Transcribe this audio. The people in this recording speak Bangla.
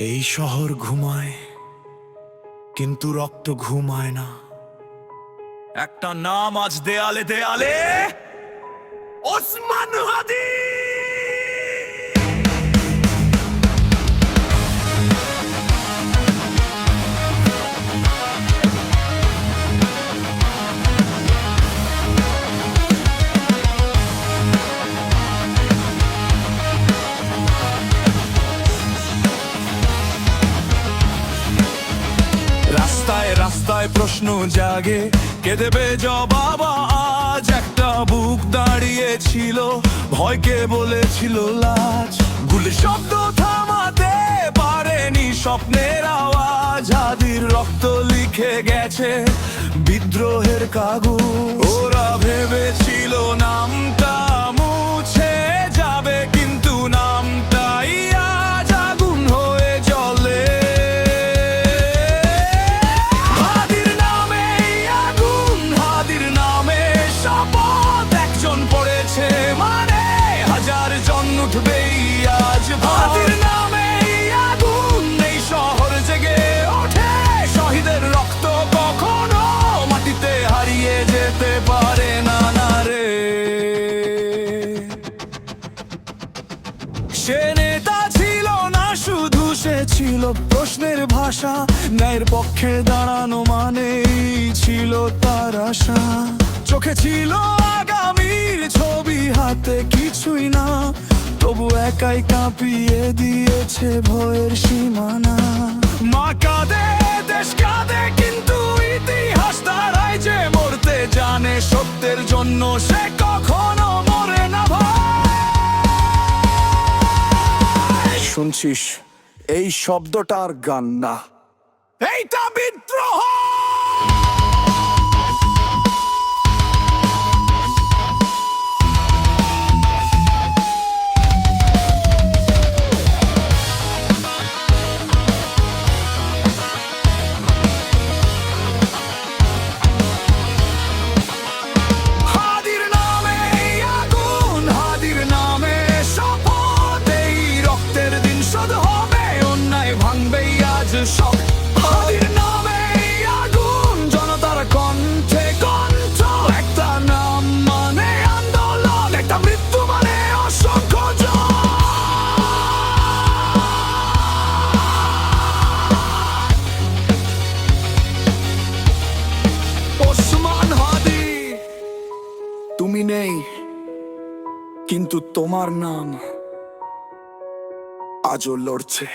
এই শহর ঘুমায় কিন্তু রক্ত ঘুমায় না। একটা নাম আজ দেয়ালে দেয়ালে ওসমান হাদি! প্রশ্ন জাগে, কে দেবে জবাব? আজ একটা বুক দাঁড়িয়েছিল, ভয়কে বলেছিল লাজ। গুলি শব্দ থামাতে পারেনি স্বপ্নের আওয়াজ। আদির রক্ত লিখে গেছে বিদ্রোহের কাগজ। পারে না না রে। সে নেতা ছিল না, শুধু সে ছিল প্রশ্নের ভাষা। ন্যায়ের পক্ষে দাঁড়ানো মানেই ছিল তার আশা। চোখে ছিল আগামীর ছবি, হাতে কিছুই না। তবু একাই কাঁপিয়ে দিয়েছে ভয়ের সীমানা। মা কাঁদে, দেশ কাঁদে, কিন্তু জন্য সে কখনো মরে না ভাই। শুনছিস? এই শব্দটার গান না। এইটা বিদ্রোহ! কিন্তু তোমার নাম আজও লড়ছে।